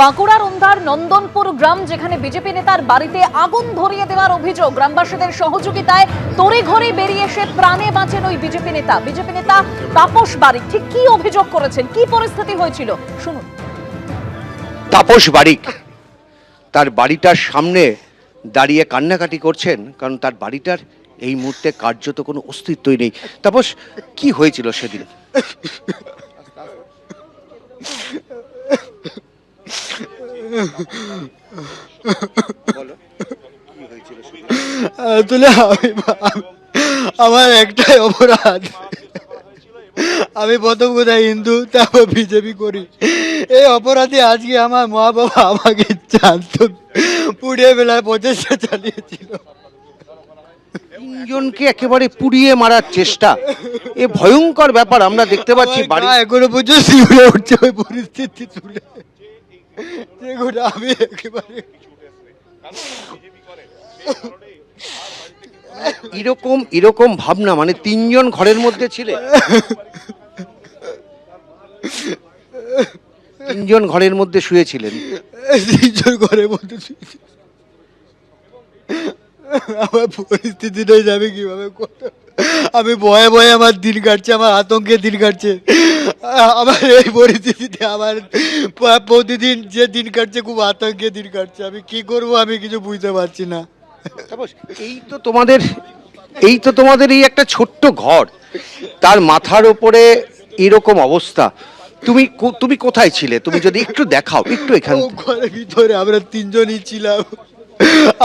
বাঁকুড়ার ওন্দার নন্দনপুর গ্রাম, যেখানে বিজেপি নেতার বাড়িতে আগুন ধরিয়ে দেওয়ার অভিযোগ। গ্রামবাসীদের সহযোগিতায় তড়িঘড়ি বেরিয়ে এসে প্রাণে বাঁচেন ওই বিজেপি নেতা। বিজেপি নেতা তাপস বারিক, ঠিক কি অভিযোগ করেছেন? কি পরিস্থিতি হয়েছিল? শুনুন। তাপস বারিক, তার বাড়িটার সামনে দাঁড়িয়ে কান্নাকাটি করছেন, কারণ তার বাড়িটার এই মুহূর্তে কার্যত কোনো অস্তিত্বই নেই। তাপস, কি হয়েছিল সেদিন? আসলে আমি আমি- আমার একটাই অপরাধ। আমি প্রথম কোথায় হিন্দু তারপর বিজেপি করি। এই অপরাধে আজকে আমার মা বাবা আমাকে জানত। পুড়িয়ে বেলায় প্রচেষ্টা চালিয়েছিল। তিনজনকে একেবারে পুড়িয়ে মারার চেষ্টা। এ ভয়ঙ্কর ব্যাপার আমরা দেখতে পাচ্ছি বাড়ি এখনও পর্যন্ত উঠছে ওই পরিস্থিতি তুলে। আমি একেবারে এরকম এরকম ভাবনা মানে তিনজন ঘরের মধ্যে ছিলে তিনজন ঘরের মধ্যে শুয়েছিলেন তিনজন ঘরের মধ্যে। আমার পরিস্থিতিটাই যাবে কীভাবে আমি ভয়ে ভয়ে আমার দিন কাটছে আমার আতঙ্কে দিন কাটছে আমার এই পরিস্থিতিতে আমার প্রতিদিন যে দিন কাটছে খুব আতঙ্কে দিন কাটছে। আমি কি করব আমি কিছু বুঝতে পারছি না। এই তো তোমাদের এই তো তোমাদের এই একটা ছোট্ট ঘর। তার মাথার উপরে এরকম অবস্থা। তুমি তুমি কোথায় ছিলে? তুমি যদি একটু দেখাও একটু এখান ঘরের ভিতরে আমরা তিনজনই ছিলাম।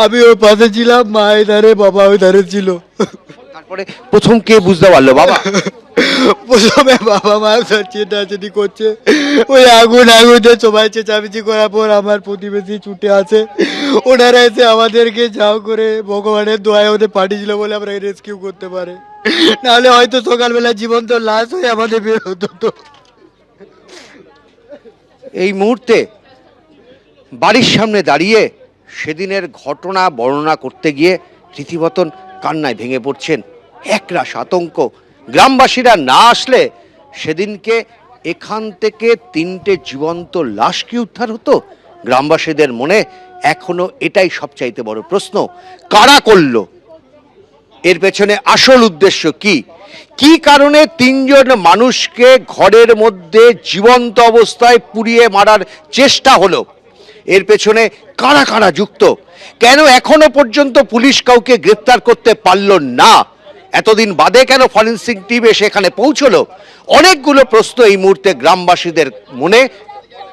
আমি ওর পাশে ছিলাম মা ওই ধারে বাবা ওই ধারে ছিল। তারপরে প্রথম কে বুঝতে পারল বাবা? প্রথমে বাবা মা চেটাচেটি করছে। ওই আগুন আগুনে সবাই চেঁচামেচি করার পর আমার প্রতিবেশী ছুটে আছে ওনারা এসে আমাদেরকে যাও করে ভগবানের দোয়ায় ওদের পাঠিয়েছিল বলে আমরা রেস্কিউ করতে পারে। নাহলে হয়তো সকালবেলা জীবন্ত লাশ হয়ে আমাদের বের হতো তো এই মুহূর্তে বাড়ির সামনে দাঁড়িয়ে সেদিনের ঘটনা বর্ণনা করতে গিয়ে রীতিমতন কান্নায় ভেঙে পড়ছেন একরাশ আতঙ্ক। গ্রামবাসীরা না আসলে সেদিনকে এখান থেকে তিনটে জীবন্ত লাশ কি উদ্ধার হতো? গ্রামবাসীদের মনে এখনও এটাই সবচাইতে বড় প্রশ্ন। কারা করল? এর পেছনে আসল উদ্দেশ্য কি? কি কারণে তিনজন মানুষকে ঘরের মধ্যে জীবন্ত অবস্থায় পুড়িয়ে মারার চেষ্টা হলো? এর পেছনে কারা কারা যুক্ত? কেন এখনও পর্যন্ত পুলিশ কাউকে গ্রেপ্তার করতে পারল না? এতদিন বাদে কেন ফরেন্সিক টিম এসে এখানে পৌঁছলো? অনেকগুলো প্রশ্ন এই মুহূর্তে গ্রামবাসীদের মনে।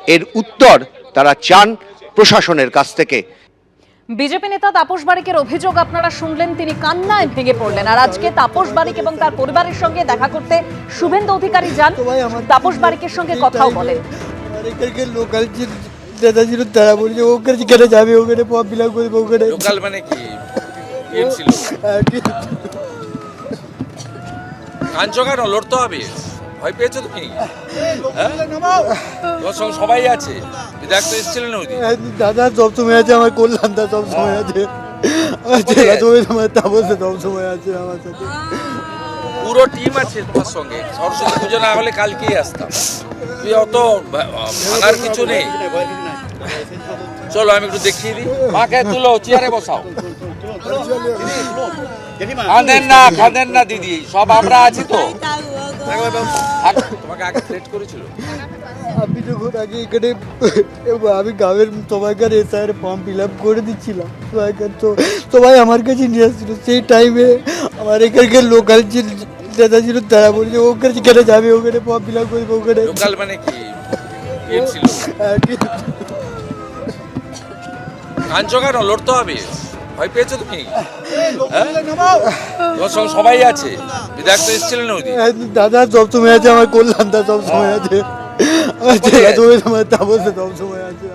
এর উত্তর তারা চান প্রশাসনের কাছ থেকে। বিজেপি নেতা তাপস বারিকের অভিযোগ আপনারা শুনলেন তিনি কান্নায় ভেঙে পড়লেন। আর আজকে তাপস বারিক এবং তার পরিবারের সঙ্গে দেখা করতে শুভেন্দু অধিকারী যান। তাপস বারিকের সঙ্গে কথাও বলেন। লোকাল যে তারা বলছে ওখানে যেখানে যাবে ওখানে ফর্ম ফিল আপ করবে ওখানে লোকাল মানে কি? ছিল। কি- কাঞ্চ কেন লড়তে হবে। ভয় পেয়েছ তুমি? হ্যাঁ? তোমার সঙ্গে সবাই আছে। বিধায়ক তো এসেছিলেন ওইদিন দাদা সব সময় আছে আমার কল্যাণ দা সব সময় আছে। আমার ছেলে তো সময় তাপসে সব সময় আছে আমার সাথে। পুরো টিম আছে তোমার সঙ্গে। সরস্বতী পুজো না হলে কালকেই আসতাম। তুই অত ভাঙার কিছু নেই। চলো আমি একটু দেখিয়ে দিই। মাকে তুলো চেয়ারে বসাও। কাঁদেন না কাঁদেন না দিদি সব আমরা আছি তো। তোমাকে আগে থ্রেট করেছিল? আমি যখন আগে এখানে আমি গ্রামের সবাইকার এসআইয়ের ফর্ম ফিল আপ করে দিচ্ছিলাম। সবাইকার তো সবাই আমার কাছে নিয়ে আসছিল। সেই টাইমে আমার এখানকার লোকাল যে দাদা ছিল তারা বলছে ওখানে যেখানে যাবে ওখানে ফর্ম ফিল আপ করবে ওখানে লোকাল মানে কি- কাঞ্চ কেন লড়তে হবে। ভয় পেয়েছ তুমি? হ্যাঁ? তোমার সঙ্গে সবাই আছে। বিধায়ক তো এসেছিলেন ওইদিন দাদা সব সময় আছে আমার কল্যাণ দা সব সময় আছে। আমার ছেলে সময় তাপসে সব সময় আছে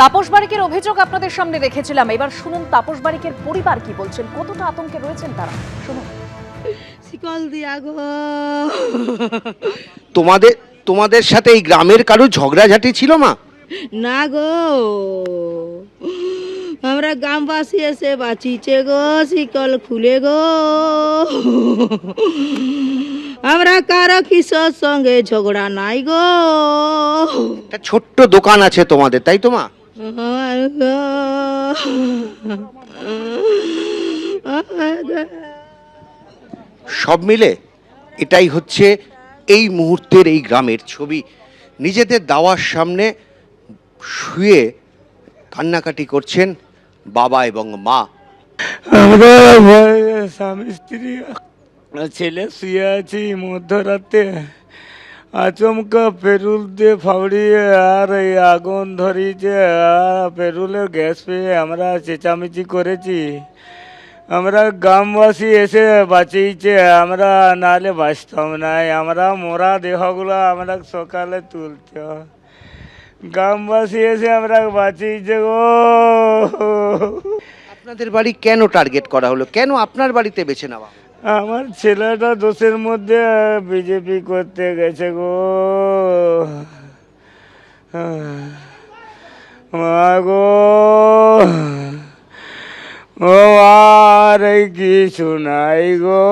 তাপস বারিকের অভিযোগ আপনাদের সামনে রেখেছিলাম। এবার শুনুন তাপস বারিকের পরিবার কি বলছেন? কতটা আতঙ্কে রয়েছেন তারা? শুনুন। শিকল দিয়া গো। তোমাদের তোমাদের সাথে এই গ্রামের কারও ঝগড়াঝাটি ছিল মা? না গো। আমরা গ্রামবাসী এসে বাঁচিছে গো, শিকল খুলে গো আমরা কারও কিশোর সঙ্গে ঝগড়া নাই গো একটা ছোট্ট দোকান আছে তোমাদের, তাই তো মা আমার গো। আমার গো। সব মিলে এটাই হচ্ছে এই মুহূর্তের এই গ্রামের ছবি নিজেদের দাওয়ার সামনে শুয়ে কান্নাকাটি করছেন বাবা এবং মা। আমরা স্বামী, স্ত্রী, ছেলে শুয়ে আছি মধ্যরাতে। আচমকা পেরুল দিয়ে ফাউড়িয়ে আর এই আগুন ধরিয়েছে আর পেরুলের গ্যাস পেয়ে আমরা চেঁচামেচি করেছি। আমরা গ্রামবাসী এসে বাঁচিয়েছে, আমরা নাহলে বাঁচতাম নাই আমরা মোরা দেহগুলো আমরা সকালে তুলতে। গ্রামবাসী এসে আমরা বাঁচিয়েছে গো। আপনাদের বাড়ি কেন টার্গেট করা হলো? কেন আপনার বাড়িতে বেছে নেওয়া আমার ছেলেটা দোষের মধ্যে বিজেপি করতে গেছে গো। মা গো। ও আর কিছু নাই গো।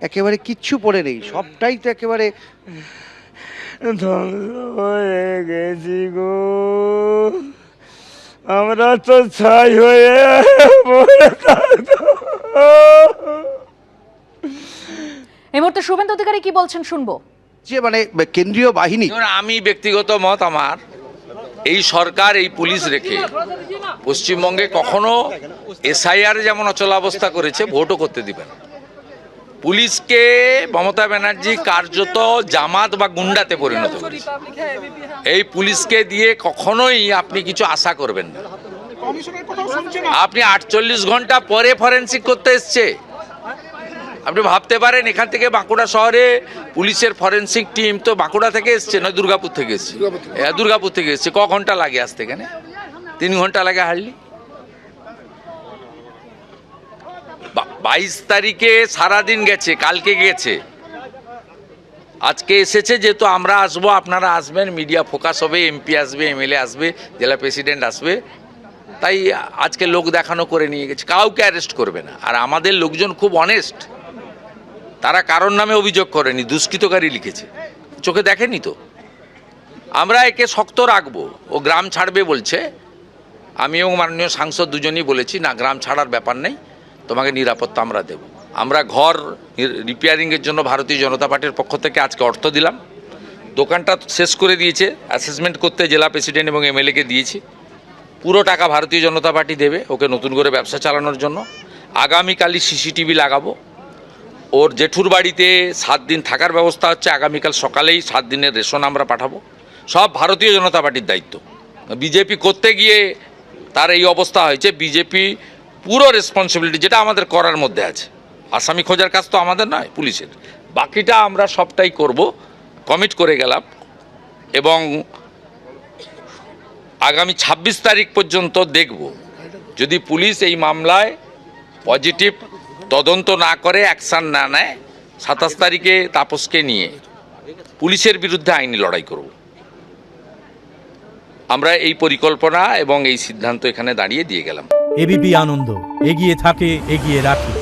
একেবারে কিচ্ছু পড়ে নেই। সবটাই তো একেবারে ধ্বংস হয়ে গেছি গো। আমরা তো ছাই হয়ে পড়ে এই মুহূর্তে শুভেন্দু অধিকারী কি বলছেন শুনব? যে মানে কেন্দ্রীয় বাহিনী আমি ব্যক্তিগত মত আমার এই সরকার এই পুলিশ রেখে পশ্চিমবঙ্গে কখনো এসআইআর যেমন অচলাবস্থা করেছে ভোটও করতে দিবেন পুলিশকে মমতা ব্যানার্জি কার্যত জামাত বা গুন্ডাতে পরিণত করেছে। এই পুলিশকে দিয়ে কখনোই আপনি কিছু আশা করবেন না। আপনি আটচল্লিশ ঘণ্টা পরে ফরেন্সিক করতে এসছে। আপনি ভাবতে পারেন এখান থেকে বাঁকুড়া শহরে পুলিশের ফরেন্সিক টিম তো বাঁকুড়া থেকে এসছে নয় দুর্গাপুর থেকে এসছে। হ্যাঁ, দুর্গাপুর থেকে এসছে। ক ঘণ্টা লাগে আসতে এখানে? তিন ঘণ্টা লাগে হারলি বাইশ তারিখে সারাদিন গেছে, কালকে গেছে। আজকে এসেছে, যেহেতু আমরা আসব, আপনারা আসবেন, মিডিয়া ফোকাস হবে, এমপি আসবে, এমএলএ আসবে, জেলা প্রেসিডেন্ট আসবে। তাই আজকে লোক দেখানো করে নিয়ে গেছে, কাউকে অ্যারেস্ট করবে না। আর আমাদের লোকজন খুব অনেস্ট তারা কারোর নামে অভিযোগ করেনি, দুষ্কৃতকারী লিখেছে। চোখে দেখেনি তো? আমরা একে শক্ত রাখব, ও গ্রাম ছাড়বে বলছে। আমিও মাননীয় সাংসদ দুজনই বলেছি, না, গ্রাম ছাড়ার ব্যাপার নেই। তোমাকে নিরাপত্তা আমরা দেব। আমরা ঘর রিপেয়ারিংয়ের জন্য ভারতীয় জনতা পার্টির পক্ষ থেকে আজকে অর্থ দিলাম। দোকানটা শেষ করে দিয়েছে অ্যাসেসমেন্ট করতে জেলা প্রেসিডেন্ট এবং এমএলএকে দিয়েছি। পুরো টাকা ভারতীয় জনতা পার্টি দেবে ওকে নতুন করে ব্যবসা চালানোর জন্য। আগামীকালই সিসিটিভি লাগাবো। ওর জেঠুর বাড়িতে সাত দিন থাকার ব্যবস্থা হচ্ছে, আগামীকাল সকালেই সাত দিনের রেশন আমরা পাঠাবো। সব ভারতীয় জনতা পার্টির দায়িত্ব। বিজেপি করতে গিয়ে তার এই অবস্থা হয়েছে, বিজেপি পুরো রেসপন্সিবিলিটি যেটা আমাদের করার মধ্যে আছে। আসামি খোঁজার কাজ তো আমাদের নয়, পুলিশের। বাকিটা আমরা সবটাই করব কমিট করে গেলাম এবং আগামী ছাব্বিশ তারিখ পর্যন্ত দেখব। যদি পুলিশ এই মামলায় পজিটিভ তদন্ত না করে অ্যাকশান না নেয়, সাতাশ তারিখে তাপসকে নিয়ে পুলিশের বিরুদ্ধে আইনি লড়াই করব। আমরা এই পরিকল্পনা এবং এই সিদ্ধান্ত এখানে দাঁড়িয়ে দিয়ে গেলাম। এবিপি আনন্দ, এগিয়ে থাকে, এগিয়ে রাখে।